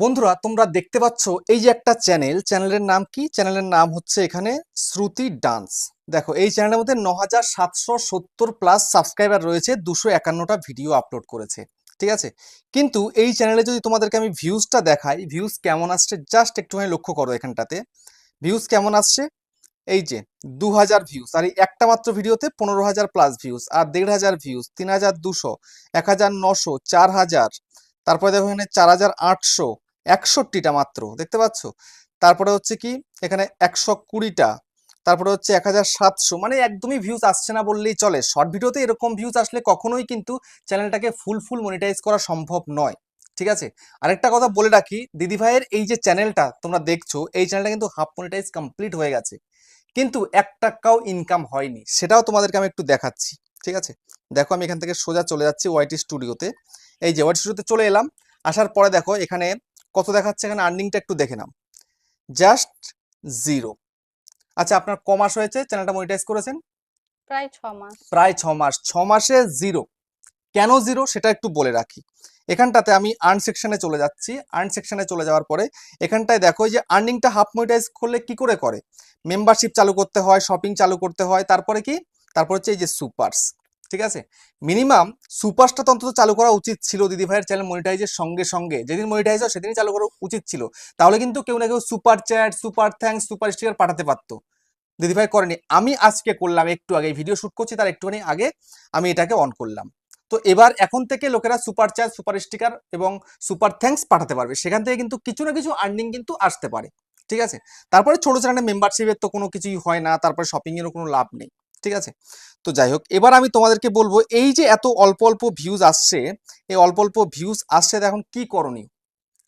বন্ধুরা, তোমরা দেখতে পাচ্ছ এই যে একটা চ্যানেল। চ্যানেলের নাম কি? চ্যানেলের নাম হচ্ছে এখানে শ্রুতি ডান্স। দেখো, এই চ্যানেলের মধ্যে ন হাজার সাতশো সত্তর প্লাস সাবস্ক্রাইবার রয়েছে, দুশো একান্নটা ভিডিও আপলোড করেছে। ঠিক আছে? কিন্তু এই চ্যানেলে যদি তোমাদেরকে আমি ভিউজটা দেখাই, ভিউজ কেমন আসছে জাস্ট একটুখানি লক্ষ্য করো এখানটাতে। ভিউজ কেমন আসছে? এই যে দু হাজার ভিউজ। আর এই একটা মাত্র ভিডিওতে পনেরো হাজার প্লাস ভিউজ, আর দেড় হাজার ভিউজ তিন হাজার দুশো এক হাজার নশো চার হাজার তারপরে দেখো এখানে চার হাজার আটশো একষট্টিটা মাত্র, দেখতে পাচ্ছ? তারপরে হচ্ছে কি? এখানে একশো কুড়িটা, তারপরে হচ্ছে এক হাজার সাতশো মানে একদমই ভিউজ আসছে না বললেই চলে। শর্ট ভিডিওতে এরকম ভিউজ আসলে কখনোই কিন্তু চ্যানেলটাকে ফুল ফুল মনিটাইজ করা সম্ভব নয়, ঠিক আছে? আরেকটা কথা বলে রাখি, দিদি ভাইয়ের এই যে চ্যানেলটা তোমরা দেখছ, এই চ্যানেলটা কিন্তু হাফ মনিটাইজ কমপ্লিট হয়ে গেছে। কিন্তু এক টাকাও ইনকাম হয়নি, সেটাও তোমাদেরকে আমি একটু দেখাচ্ছি, ঠিক আছে? দেখো আমি এখান থেকে সোজা চলে যাচ্ছি ওয়াইটি স্টুডিওতে এই যে ওয়াইটি স্টুডিওতে চলে এলাম, আসার পরে দেখো এখানে কত দেখাচ্ছে এখানে? আর্নিংটা একটু দেখে নাও। Just zero. আচ্ছা আপনার ক মাস হয়েছে? চ্যানেলটা মনিটাইজ করেছেন? প্রায় ছ মাস। প্রায় ছ মাস। ছ মাসে জিরো। কেন জিরো? সেটা একটু বলে রাখি। এখানটাতে আমি আর্ন সেকশনে চলে যাচ্ছি। আর্ন সেকশনে চলে যাওয়ার পরে এখানটায় দেখো যে আর্নিংটা হাফ মনিটাইজ করলে কি করে করে? মেম্বারশিপ চালু করতে হয় শপিং চালু করতে হয় তারপরে কি? তারপর হচ্ছে এই যে সুপারস ঠিক আছে? মিনিমাম সুপারস্টার অন্তত চালু করা উচিত ছিল দিদি ভাইয়ের চ্যানেল মনিটাইজের সঙ্গে সঙ্গে। যেদিন মনিটাইজ হয় সেদিনই চালু করা উচিত ছিল। তাহলে কিন্তু কেউ না কেউ super chat super thanks super sticker পাঠাতে পারতো। দিদিভাই করেনি। আমি আজকে করলাম, একটু আগে ভিডিও শুট করছি, তার একটুখানি আগে আমি এটাকে অন করলাম। তো এবার এখন থেকে লোকেরা সুপার চার্জ সুপার স্টিকার এবং সুপার থ্যাঙ্কস পাঠাতে পারবে। সেখান থেকে কিন্তু কিছু না কিছু আর্নিং কিন্তু আসতে পারে। ঠিক আছে? তারপরে ছোট চ্যানেলে মেম্বারশিপের তো কোনো কিছুই হয় না, তারপরে শপিংয়েরও কোনো লাভ নেই। ঠিক আছে? তো যাই হোক এবার আমি তোমাদেরকে বলব, এই যে এত অল্প অল্প ভিউজ আসছে, এই অল্প অল্প ভিউজ আসছে এখন কি করণীয়?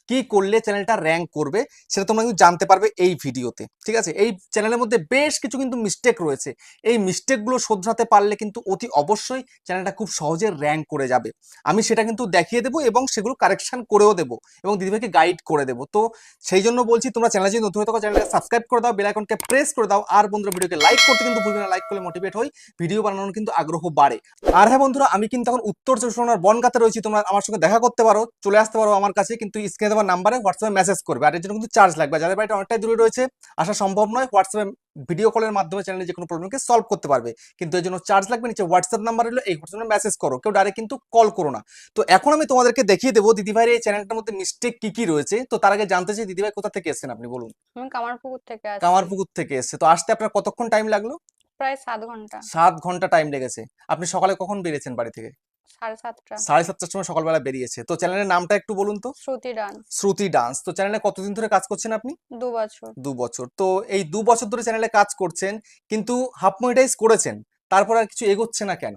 কি করলে চ্যানেলটা র্যাঙ্ক করবে, সেটা তোমরা কিন্তু জানতে পারবে এই ভিডিওতে, ঠিক আছে? এই চ্যানেলের মধ্যে বেশ কিছু কিন্তু মিস্টেক রয়েছে। এই মিস্টেকগুলো শোধরাতে পারলে কিন্তু অতি অবশ্যই চ্যানেলটা খুব সহজে র্যাঙ্ক করে যাবে। আমি সেটা কিন্তু দেখিয়ে দেবো এবং সেগুলো কারেকশন করেও দেবো এবং দিদিভাইকে গাইড করে দেবো। তো সেই জন্য বলছি, তোমরা চ্যানেল যদি নতুন হয়ে থাকো চ্যানেলকে সাবস্ক্রাইব করে দাও বেল আইকনকে প্রেস করে দাও, আর বন্ধুরা ভিডিওকে লাইক করতে কিন্তু ভুলবে না লাইক করলে মোটিভেট হই ভিডিও বানানোর কিন্তু আগ্রহ বাড়ে। আর হ্যাঁ বন্ধুরা, আমি কিন্তু এখন উত্তর চব্বিশ পরগনার বনগাতে রয়েছি, তোমরা আমার সঙ্গে দেখা করতে পারো, চলে আসতে পারো আমার কাছে, কিন্তু স্ক্রিনে দেওয়ার নাম্বারে হোয়াটসঅ্যাপে মেসেজ করবে। আর এর জন্য কিন্তু চার্জ লাগবে। যাদের বাড়িটা অনেকটাই দূরে রয়েছে আসা সম্ভব নয় হোয়াটসঅ্যাপে ভিডিও কলের মাধ্যমে চ্যানেলে যে কোনো প্রবলেমকে সলভ করতে পারবে। কিন্তু এর জন্য চার্জ লাগবে নিচে হোয়াটসঅ্যাপ নাম্বার হলো এই হোয়াটসঅ্যাপে মেসেজ করো। কেউ ডাইরেক্ট কিন্তু কল করো না। তো এখন আমি তোমাদেরকে দেখিয়ে দেবো দিদিভাইয়ের এই চ্যানেলটার মধ্যে মিস্টেক কি কি রয়েছে? তো তার আগে জানতে চাই দিদিভাই কোথা থেকে এসেছেন আপনি বলুন? আমি কামারপুকুর থেকে কামারপুকুর থেকে এসছে। তো আসতে আপনার কতক্ষণ টাইম লাগল? প্রায় সাত ঘণ্টা। সাত ঘণ্টা টাইম লেগেছে। আপনি সকালে কখন বেরিয়েছেন বাড়ি থেকে? সাড়ে সাতটা। সাড়ে সাতটার সময় সকালবেলা বেরিয়েছে। তো চ্যানেলের নামটা একটু বলুন তো? শ্রুতি ডান্স। শ্রুতি ডান্স। তো চ্যানেলে কতদিন ধরে কাজ করছেন আপনি? দু বছর। দু বছর। তো এই দু বছর ধরে চ্যানেলে কাজ করছেন কিন্তু হাফ মনিটাইজ করেছেন তারপর আর কিছু এগোচ্ছে না কেন?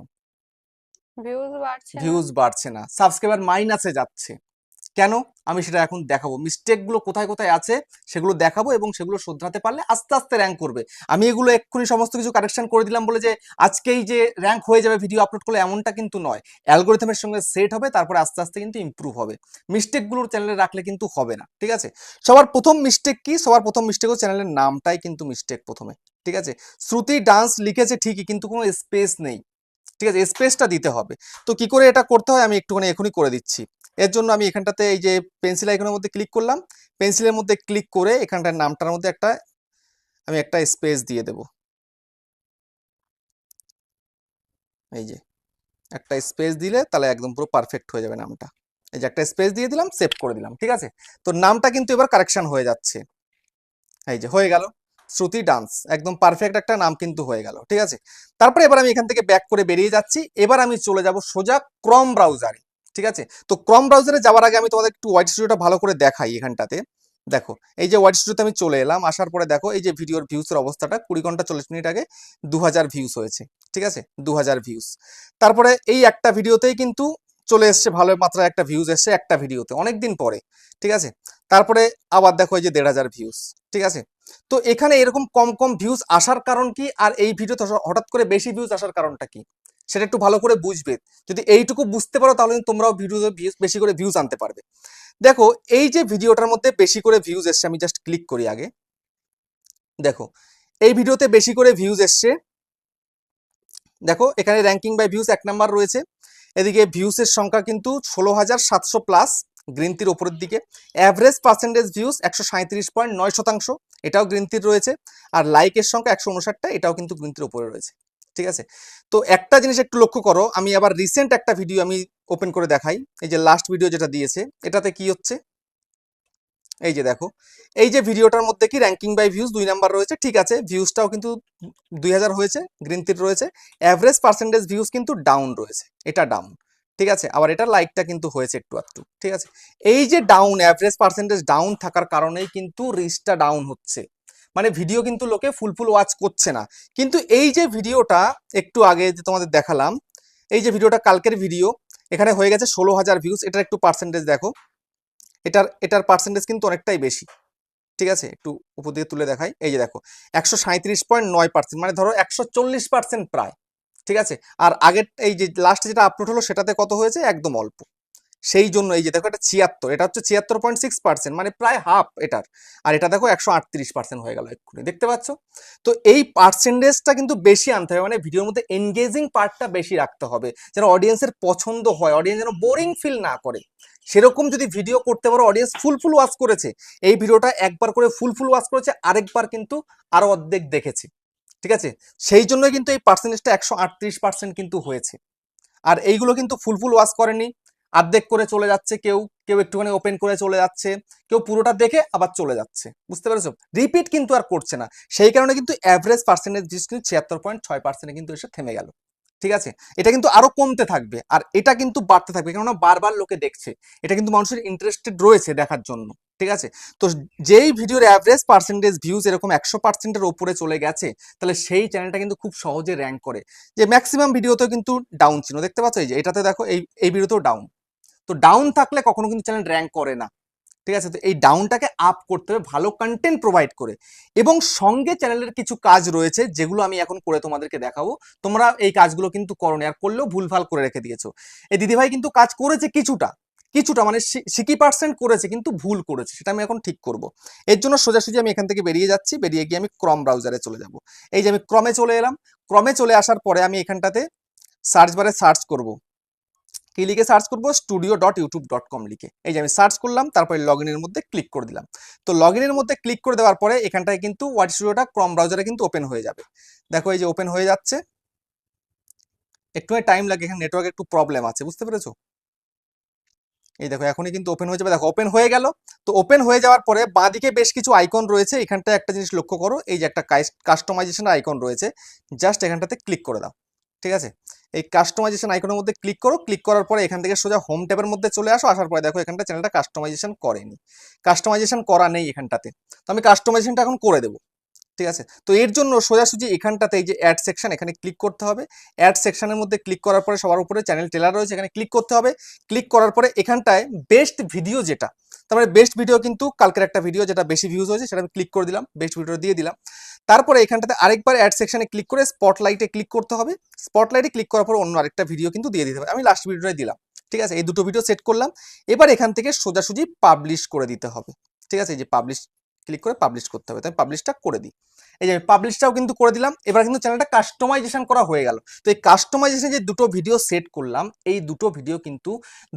ভিউজ বাড়ছে ভিউজ বাড়ছে না। সাবস্ক্রাইবার মাইনাসে যাচ্ছে। কেন? আমি সেটা এখন দেখাবো। মিস্টেকগুলো কোথায় কোথায় আছে, সেগুলো দেখাবো এবং সেগুলো শোধরাতে পারলে আস্তে আস্তে র্যাঙ্ক করবে। আমি এগুলো এক্ষুনি সমস্ত কিছু কারেকশন করে দিলাম বলে যে, আজকেই যে র্যাঙ্ক হয়ে যাবে ভিডিও আপলোড করলে এমনটা কিন্তু নয়। অ্যালগোরিথমের সঙ্গে সেট হবে, তারপরে আস্তে আস্তে কিন্তু ইমপ্রুভ হবে। মিস্টেকগুলোর চ্যানেলে রাখলে কিন্তু হবে না, ঠিক আছে? সবার প্রথম মিস্টেক কি? সবার প্রথম মিস্টেক চ্যানেলের নামটাই কিন্তু মিস্টেক প্রথমে, ঠিক আছে? শ্রুতি ডান্স লিখেছে ঠিকই, কিন্তু কোনো স্পেস নেই, ঠিক আছে? স্পেসটা দিতে হবে। তো কি করে এটা করতে হয়? আমি একটুখানি এখনই করে দিচ্ছি। এর জন্য আমি এখানটাতে এই যে পেন্সিল আইকনের মধ্যে ক্লিক করলাম। পেন্সিলের মধ্যে ক্লিক করে এখানটার নামটার মধ্যে একটা, আমি একটা স্পেস দিয়ে দেব। এই যে, একটা স্পেস দিলে তাহলে একদম পুরো পারফেক্ট হয়ে যাবে নামটা। এই যে একটা স্পেস দিয়ে দিলাম সেভ করে দিলাম, ঠিক আছে? তো নামটা কিন্তু এবার কারেকশন হয়ে যাচ্ছে। এই যে, হয়ে গেল। শ্রুতি ডান্স একদম পারফেক্ট একটা নাম কিন্তু হয়ে গেল, ঠিক আছে? তারপরে এবার আমি এখান থেকে ব্যাক করে বেরিয়ে যাচ্ছি। এবার আমি চলে যাব সোজা ক্রম ব্রাউজারে ঠিক আছে? তো ক্রম ব্রাউজারে যাওয়ার আগে আমি তোমাদের একটু হোয়াইট স্টুডিওটা ভালো করে দেখাই এখানটাতে। দেখো, এই যে হোয়াইট স্টুডিওতে আমি চলে এলাম, আসার পরে দেখো, এই যে ভিডিওর ভিউসের অবস্থাটা, কুড়ি ঘণ্টা চল্লিশ মিনিট আগে দু হাজার ভিউস হয়েছে, ঠিক আছে? দু হাজার ভিউস তারপরে এই একটা ভিডিওতেই কিন্তু চলে এসছে, ভালো মাত্রায় একটা ভিউজ এসছে একটা ভিডিওতে অনেক দিন পরে, ঠিক আছে? তারপরে আবার দেখো এই যে দেড় হাজার ভিউস ঠিক আছে? তো এখানে এরকম কম কম ভিউজ আসার কারণ কি? আর এই ভিডিওতে হঠাৎ করে বেশি ভিউজ আসার কারণটা কি? সেটা একটু ভালো করে বুঝবে। যদি এইটুকু বুঝতে পারো তাহলে তোমরাও ভিডিও বেশি করে ভিউজ আনতে পারবে। দেখো, এই যে ভিডিওটার মধ্যে বেশি করে ভিউজ এসছে, আমি জাস্ট ক্লিক করি আগে। দেখো, এই ভিডিওতে বেশি করে ভিউজ এসছে। দেখো, এখানে র্যাঙ্কিং বাই ভিউজ এক নাম্বার রয়েছে। এদিকে ভিউসের সংখ্যা কিন্তু ষোলো হাজার সাতশো প্লাস গ্রিন টির ওপরের দিকে। অ্যাভারেজ পার্সেন্টেজ ভিউজ একশো সাঁত্রিশ পয়েন্ট নয় শতাংশ, এটাও গ্রিন টির রয়েছে। আর লাইকের সংখ্যা একশো উনষাটটা, এটাও কিন্তু গ্রিন টির ওপরে রয়েছে। ঠিক আছে? তো একটা জিনিস একটু লক্ষ্য করো, আমি আবার রিসেন্ট একটা ভিডিও আমি ওপেন করে দেখাই। এই যে লাস্ট ভিডিও যেটা দিয়েছে, এটাতে কি হচ্ছে? এই যে দেখো, এই যে ভিডিওটার মধ্যে কি র্যাঙ্কিং বাই ভিউজ দুই নাম্বার রয়েছে, ঠিক আছে ভিউজটাও কিন্তু দুই হাজার হয়েছে গ্রিন টির রয়েছে অ্যাভারেজ পার্সেন্টেজ ভিউজ কিন্তু ডাউন রয়েছে, এটা ডাউন ঠিক আছে, আবার এটা লাইকটা কিন্তু হয়েছে একটু একটু ঠিক আছে, এই যে ডাউন অ্যাভারেজ পার্সেন্টেজ ডাউন থাকার কারণেই কিন্তু রিচটা ডাউন হচ্ছে মানে ভিডিও কিন্তু লোকে ফুল ফুল ওয়াচ করছে না। কিন্তু এই যে ভিডিওটা একটু আগে যে তোমাদের দেখালাম, এই যে ভিডিওটা কালকের ভিডিও এখানে হয়ে গেছে ষোলো হাজার ভিউজ এটার একটু পার্সেন্টেজ দেখো। এটার এটার পার্সেন্টেজ কিন্তু অনেকটাই বেশি। ঠিক আছে? একটু উপর দিয়ে তুলে দেখাই। এই যে দেখো, একশো সাঁত্রিশ পয়েন্ট নয় পার্সেন্ট মানে ধরো একশো চল্লিশ পার্সেন্ট প্রায়। ঠিক আছে? আর আগের, এই যে লাস্টে যেটা আপলোড হলো, সেটাতে কত হয়েছে? একদম অল্প। সেই জন্য এই যে দেখো এটা ছিয়াত্তর, এটা হচ্ছে ছিয়াত্তর পয়েন্ট সিক্স পার্সেন্ট মানে প্রায় হাফ এটার। আর এটা দেখো একশো আটত্রিশ পার্সেন্ট হয়ে গেল এক্ষুনি, দেখতে পাচ্ছ? তো এই পার্সেন্টেজটা কিন্তু বেশি আনতে হবে মানে ভিডিওর মধ্যে এনগেজিং পার্টটা বেশি রাখতে হবে, যেন অডিয়েন্সের পছন্দ হয় অডিয়েন্স যেন বোরিং ফিল না করে। সেরকম যদি ভিডিও করতে পারো অডিয়েন্স ফুল ফুল ওয়াচ করেছে, এই ভিডিওটা একবার করে ফুল ফুল ওয়াচ করেছে, আরেকবার কিন্তু আরও অর্ধেক দেখেছে। ঠিক আছে? সেই জন্য কিন্তু এই পার্সেন্টেজটা একশো আটত্রিশ পার্সেন্ট কিন্তু হয়েছে। আর এইগুলো কিন্তু ফুল ফুল ওয়াচ করেনি। অর্ধেক করে চলে যাচ্ছে, কেউ কেউ একটুখানি ওপেন করে চলে যাচ্ছে, কেউ পুরোটা দেখে আবার চলে যাচ্ছে। বুঝতে পেরেছ? রিপিট কিন্তু আর করছে না। সেই কারণে কিন্তু অ্যাভারেজ পার্সেন্টেজ কিন্তু ছিয়াত্তর পয়েন্ট ছয় পার্সেন্টে কিন্তু এসে থেমে গেল। ঠিক আছে? এটা কিন্তু আরও কমতে থাকবে আর এটা কিন্তু বাড়তে থাকবে। কেননা বারবার লোকে দেখছে। এটা কিন্তু মানুষের ইন্টারেস্টেড রয়েছে দেখার জন্য। ঠিক আছে? তো যেই ভিডিওর অ্যাভারেজ পার্সেন্টেজ ভিউজ এরকম একশো পার্সেন্টের ওপরে চলে গেছে, তাহলে সেই চ্যানেলটা কিন্তু খুব সহজে র্যাঙ্ক করে। যে ম্যাক্সিমাম ভিডিওতেও কিন্তু ডাউন ছিল। দেখতে পাচ্ছ? এই যে এটাতে দেখো, এই এই ভিডিওতেও ডাউন তো ডাউন থাকলে কখনো কিন্তু চ্যানেল র্যাঙ্ক করে না। ঠিক আছে? তো এই ডাউনটাকে আপ করতে হবে, ভালো কন্টেন্ট প্রোভাইড করে। এবং সঙ্গে চ্যানেলের কিছু কাজ রয়েছে, যেগুলো আমি এখন করে তোমাদেরকে দেখাবো। তোমরা এই কাজগুলো কিন্তু করনি আর করলেও ভুলভাল করে রেখে দিয়েছ। এই দিদিভাই কিন্তু কাজ করেছে কিছুটা কিছুটা মানে সিকি পার্সেন্ট করেছে কিন্তু ভুল করেছে, সেটা আমি এখন ঠিক করব। এর জন্য সোজাসুজি আমি এখান থেকে বেরিয়ে যাচ্ছি, বেরিয়ে গিয়ে আমি ক্রম ব্রাউজারে চলে যাব। এই যে আমি ক্রমে চলে এলাম। ক্রমে চলে আসার পরে আমি এখানটাতে সার্চ বারে সার্চ করব। কি লিখে সার্চ করব? Studio dot YouTube dot com লিখে। এই যে আমি সার্চ করলাম, তারপরে লগ ইনের মধ্যে ক্লিক করে দিলাম। তো লগ ইনের মধ্যে ক্লিক করে দেওয়ার পরে এখানটায় কিন্তু ওয়াট স্টুডিওটা ক্রম ব্রাউজারে কিন্তু ওপেন হয়ে যাবে। দেখো এই যে ওপেন হয়ে যাচ্ছে। একটু টাইম লাগে, এখানে নেটওয়ার্ক একটু প্রবলেম আছে, বুঝতে পেরেছ? এই দেখো, এখনই কিন্তু ওপেন হয়ে যাবে। দেখো ওপেন হয়ে গেল। তো ওপেন হয়ে যাওয়ার পরে বাঁদিকে বেশ কিছু আইকন রয়েছে। এখানটায় একটা জিনিস লক্ষ্য করো। এই যে একটা কাস্টমাইজেশন আইকন রয়েছে। জাস্ট এখানটাতে ক্লিক করে দাও। ঠিক আছে? এই কাস্টমাইজেশন আইকনের মধ্যে ক্লিক করো ক্লিক করার পরে এখান থেকে সোজা হোম ট্যাবের মধ্যে চলে আসো, আসার পরে দেখো এখানটা চ্যানেলটা কাস্টমাইজেশন করেনি। কাস্টমাইজেশন করা নেই এখানটাতে। তো আমি কাস্টমাইজেশনটা এখন করে দেবো। ঠিক আছে? তো এর জন্য সোজাসুজি এখানটাতে এই যে অ্যাড সেকশন এখানে ক্লিক করতে হবে। অ্যাড সেকশনের মধ্যে ক্লিক করার পরে সবার উপরে চ্যানেল টেলার রয়েছে, এখানে ক্লিক করতে হবে। ক্লিক করার পরে এখানটায় বেস্ট ভিডিও যেটা তারপরে বেস্ট ভিডিও কিন্তু কালকের একটা ভিডিও যেটা বেশি ভিউজ হয়েছে, সেটা আমি ক্লিক করে দিলাম বেস্ট ভিডিও দিয়ে দিলাম। তারপরে এখানটাতে আরেকবার অ্যাড সেকশনে ক্লিক করে স্পটলাইটে ক্লিক করতে হবে। স্পটলাইটে ক্লিক করার পর অন্য আরেকটা ভিডিও কিন্তু দিয়ে দিতে হবে। আমি লাস্ট ভিডিওটাই দিলাম। ঠিক আছে? এই দুটো ভিডিও সেট করলাম। এবার এখান থেকে সোজাসুজি পাবলিশ করে দিতে হবে। ঠিক আছে? এই যে পাবলিশ ক্লিক করে পাবলিশ করতে হবে। তাই পাবলিশটা করে দিই। এই যে পাবলিশটাও কিন্তু করে দিলাম। এবার কিন্তু চ্যানেলটা কাস্টমাইজেশন করা হয়ে গেল। তো এই কাস্টমাইজেশন যে দুটো ভিডিও সেট করলাম, এই দুটো ভিডিও কিন্তু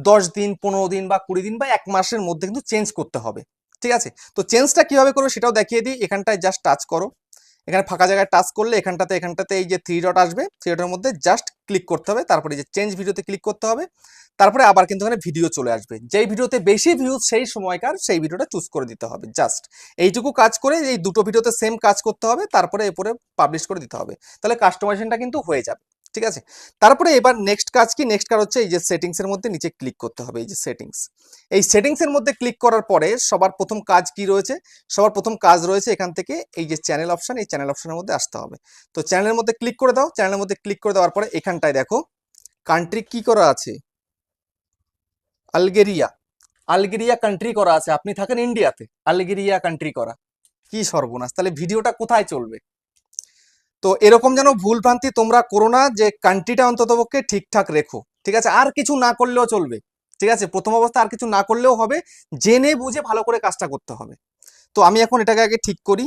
দশ দিন, পনেরো দিন বা কুড়ি দিন বা এক মাসের মধ্যে কিন্তু চেঞ্জ করতে হবে। ঠিক আছে? তো চেঞ্জটা কীভাবে করবে সেটাও দেখিয়ে দিই। এখানটায় জাস্ট টাচ করো। এখানে ফাঁকা জায়গায় টাচ করলে এখানটাতে এখানটাতে এই যে থ্রি ডট আসবে থ্রি ডটের মধ্যে জাস্ট ক্লিক করতে হবে। তারপরে যে চেঞ্জ ভিডিওতে ক্লিক করতে হবে। তারপরে আবার কিন্তু এখানে ভিডিও চলে আসবে। যেই ভিডিওতে বেশি ভিউজ সেই সময়কার সেই ভিডিওটা চুজ করে দিতে হবে জাস্ট এইটুকু কাজ করে এই দুটো ভিডিওতে সেম কাজ করতে হবে, তারপরে এরপরে পাবলিশ করে দিতে হবে। তাহলে কাস্টমাইজেশনটা কিন্তু হয়ে যাবে। ঠিক আছে? তারপরে এবার নেক্সট কাজ কি? নেক্সট কাজ হচ্ছে এই যে সেটিংসের মধ্যে নিচে ক্লিক করতে হবে, এই যে সেটিংস এই সেটিংসের মধ্যে ক্লিক করার পরে সবার প্রথম কাজ কি রয়েছে? সবার প্রথম কাজ রয়েছে এখান থেকে এই যে চ্যানেল অপশন এই চ্যানেল অপশনের মধ্যে আসতে হবে। তো চ্যানেলের মধ্যে ক্লিক করে দাও চ্যানেলের মধ্যে ক্লিক করে দেওয়ার পরে এখানটায় দেখো কান্ট্রি কি করা আছে? আলগেরিয়া। আলগেরিয়া কান্ট্রি করা আছে। আপনি থাকেন ইন্ডিয়াতে আলগেরিয়া কান্ট্রি করা। কি সর্বনাশ। তাহলে ভিডিওটা কোথায় চলবে? তো এরকম যেন ভুল ভ্রান্তি তোমরা করো না যে কান্ট্রিটা অন্ততপক্ষে ঠিকঠাক রেখো, ঠিক আছে? আর কিছু না করলেও চলবে, ঠিক আছে? প্রথম অবস্থা আর কিছু না করলেও হবে, জেনে বুঝে ভালো করে কাজটা করতে হবে। তো আমি এখন এটাকে আগে ঠিক করি।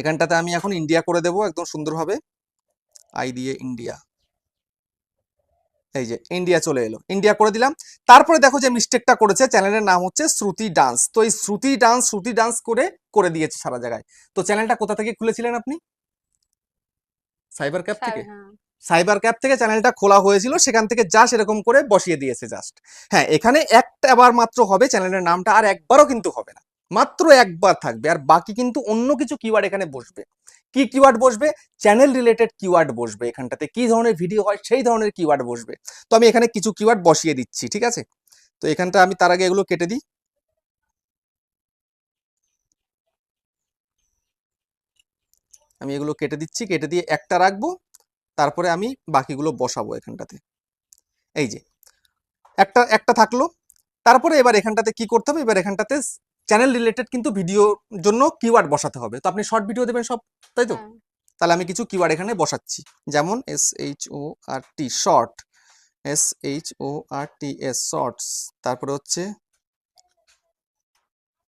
এখানটাতে আমি এখন ইন্ডিয়া করে দেবো একদম সুন্দরভাবে। আই দিয়ে ইন্ডিয়া এই যে ইন্ডিয়া চলে এলো। ইন্ডিয়া করে দিলাম। তারপরে দেখো যে মিস্টেকটা করেছে। চ্যানেলের নাম হচ্ছে শ্রুতি ডান্স তো এই শ্রুতি ডান্স শ্রুতি ডান্স করে করে দিয়েছে সারা জায়গায়। তো চ্যানেলটা কোথা থেকে খুলেছিলেন আপনি? সাইবার ক্যাপ থেকে? সাইবার ক্যাপ থেকে চ্যানেলটা খোলা হয়েছিল সেখান থেকে যা সেরকম করে বসিয়ে দিয়েছে জাস্ট হ্যাঁ এখানে একটা বার মাত্র হবে চ্যানেলের নামটা আর একবারও কিন্তু হবে না। মাত্র একবার থাকবে আর বাকি কিন্তু অন্য কিছু কিওয়ার্ড এখানে বসবে। কি কিওয়ার্ড বসবে? চ্যানেল রিলেটেড কিওয়ার্ড বসবে এখানটাতে। কি ধরনের ভিডিও হয় সেই ধরনের কিওয়ার্ড বসবে। তো আমি এখানে কিছু কিওয়ার্ড বসিয়ে দিচ্ছি ঠিক আছে? তো এখানটা আমি তার আগে এগুলো কেটে দিই। আমি এগুলো কেটে দিচ্ছি কেটে দিয়ে একটা রাখব তারপরে আমি বাকিগুলো বসাবো এখানটাতে। এই যে একটা একটা থাকল। তারপরে এবার এখানটাতে কি করতে হবে? এবার এখানটাতে চ্যানেল রিলেটেড কিন্তু ভিডিওর জন্য কিওয়ার্ড বসাতে হবে। তো আপনি শর্ট ভিডিও দেবেন সব তাই তো? হ্যাঁ। তাহলে আমি কিছু কিওয়ার্ড এখানে বসাচ্ছি। যেমন S H O R T short S H O R T S shorts তারপরে হচ্ছে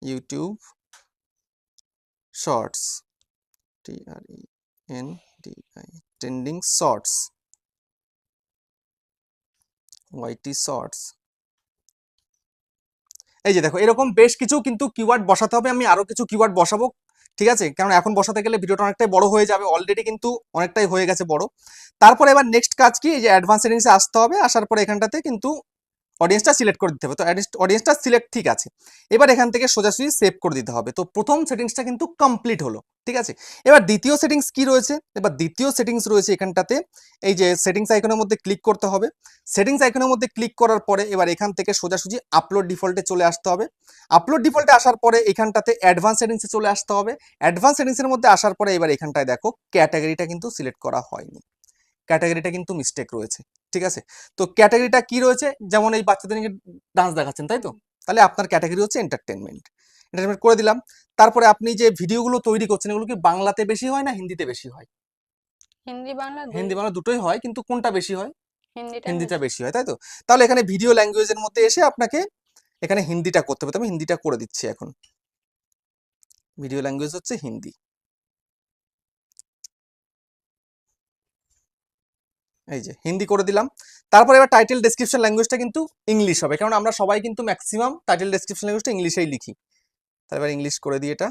YouTube shorts T R E N D I trending shorts YT shorts এই যে দেখো, এরকম বেশ কিছু কিন্তু কিওয়ার্ড বসাতে হবে। আমি আরও কিছু কিওয়ার্ড বসাবো, ঠিক আছে? কারণ এখন বসাতে গেলে ভিডিওটা অনেকটাই বড় হয়ে যাবে। অলরেডি কিন্তু অনেকটাই হয়ে গেছে বড়। তারপরে এবার নেক্সট কাজ কি? এই যে অ্যাডভান্স সেটিংসে আসতে হবে। আসার পরে এখানটাতে কিন্তু অডিয়েন্সটা সিলেক্ট করে দিতে হবে। তো অডিয়েন্সটা সিলেক্ট ঠিক আছে। এবার এখান থেকে সোজাসুজি সেভ করে দিতে হবে। তো প্রথম সেটিংসটা কিন্তু কমপ্লিট হলো, ঠিক আছে? এবার দ্বিতীয় সেটিংস কি রয়েছে? এবার দ্বিতীয় সেটিংস রয়েছে এখানটাতে। এই যে সেটিংস আইকনের মধ্যে ক্লিক করতে হবে। সেটিংস আইকনের মধ্যে ক্লিক করার পরে এবার এখান থেকে সোজাসুজি আপলোড ডিফল্টে চলে আসতে হবে। আপলোড ডিফল্টে আসার পরে এখানটাতে অ্যাডভান্স সেটিংসে চলে আসতে হবে। অ্যাডভান্স সেটিংসের মধ্যে আসার পরে এবার এখানটায় দেখো ক্যাটাগরিটা কিন্তু সিলেক্ট করা হয়নি। ক্যাটাগরিটা কিন্তু মিস্টেক রয়েছে ঠিক আছে? তো ক্যাটাগরিটা কি রয়েছে? যেমন এই বাচ্চাদের ডান্স দেখাচ্ছেন তাই তো? তাহলে আপনার ক্যাটাগরি হচ্ছে এন্টারটেনমেন্ট এন্টারটেনমেন্ট করে দিলাম। তারপরে আপনি যে ভিডিওগুলো তৈরি করছেন এগুলো কি বাংলাতে বেশি হয় না হিন্দিতে বেশি হয়? হিন্দি বাংলা হিন্দি বাংলা দুটোই হয় কিন্তু কোনটা বেশি হয়? হিন্দিটা হিন্দিটা বেশি। হয় তাই তো? তাহলে এখানে ভিডিও ল্যাঙ্গুয়েজের মধ্যে এসে আপনাকে এখানে হিন্দিটা করতে হবে। তো আমি হিন্দিটা করে দিচ্ছি এখন। ভিডিও ল্যাঙ্গুয়েজ হচ্ছে হিন্দি। এই যে, হিন্দি করে দিলাম। তারপর এবার টাইটেল ডেসক্রিপশন ল্যাঙ্গুয়েজটা কিন্তু ইংলিশ হবে, কারণ আমরা সবাই কিন্তু ম্যাক্সিমাম টাইটেল ডেসক্রিপশন ল্যাঙ্গুয়েজটা ইংলিশেই লিখি। তারপর ইংলিশ করে দিই এটা।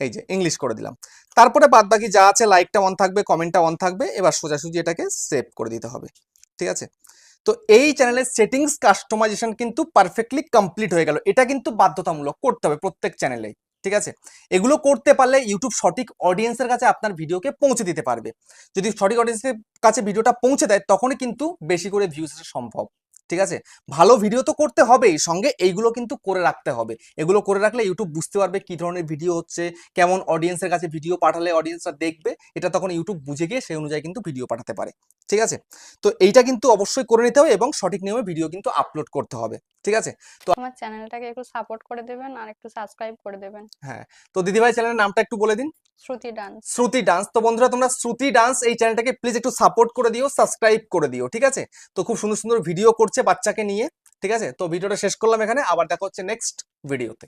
এই যে ইংলিশ করে দিলাম। তারপরে বাদ বাকি যা আছে লাইকটা অন থাকবে কমেন্টটা অন থাকবে, এবার সোজাসুজি এটাকে সেভ করে দিতে হবে। ঠিক আছে? তো এই চ্যানেলের সেটিংস কাস্টমাইজেশন কিন্তু পারফেক্টলি কমপ্লিট হয়ে গেল। এটা কিন্তু বাধ্যতামূলক করতে হবে প্রত্যেক চ্যানেলেই ঠিক আছে? এগুলো করতে পারলে ইউটিউব সঠিক অডিয়েন্সের কাছে আপনার ভিডিওকে পৌঁছে দিতে পারবে। যদি সঠিক অডিয়েন্সের কাছে ভিডিওটা পৌঁছে দেয়, তখনই কিন্তু বেশি করে ভিউজ আসা সম্ভব। ঠিক আছে? ভালো ভিডিও তো করতে হবেই সঙ্গে এইগুলো কিন্তু করে রাখতে হবে। এগুলো করে রাখলে ইউটিউব বুঝতে পারবে কি ধরনের ভিডিও হচ্ছে কেমন অডিয়েন্সের কাছে ভিডিও পাঠালে অডিয়েন্সরা দেখবে এটা তখন ইউটিউব বুঝে গিয়ে সেই অনুযায়ী কিন্তু ভিডিও পাঠাতে পারে। ঠিক আছে? তো এইটা কিন্তু অবশ্যই করে নিতে হবে এবং সঠিক নিয়মে ভিডিও কিন্তু আপলোড করতে হবে। ঠিক আছে? তো আমার চ্যানেলটাকে একটু সাপোর্ট করে দেবেন আর একটু সাবস্ক্রাইব করে দেবেন। হ্যাঁ। তো দিদিভাই চ্যানেলের নামটা একটু বলে দিন। শ্রুতি ডান্স তো বন্ধুরা, তোমরা শ্রুতি ডান্স এই চ্যানেলটাকে প্লিজ একটু সাপোর্ট করে দিও সাবস্ক্রাইব করে দিও, ঠিক আছে? তো খুব সুন্দর সুন্দর ভিডিও করছে বাচ্চাকে নিয়ে, ঠিক আছে? তো ভিডিওটা শেষ করলাম এখানে, আবার দেখা হচ্ছে নেক্সট ভিডিওতে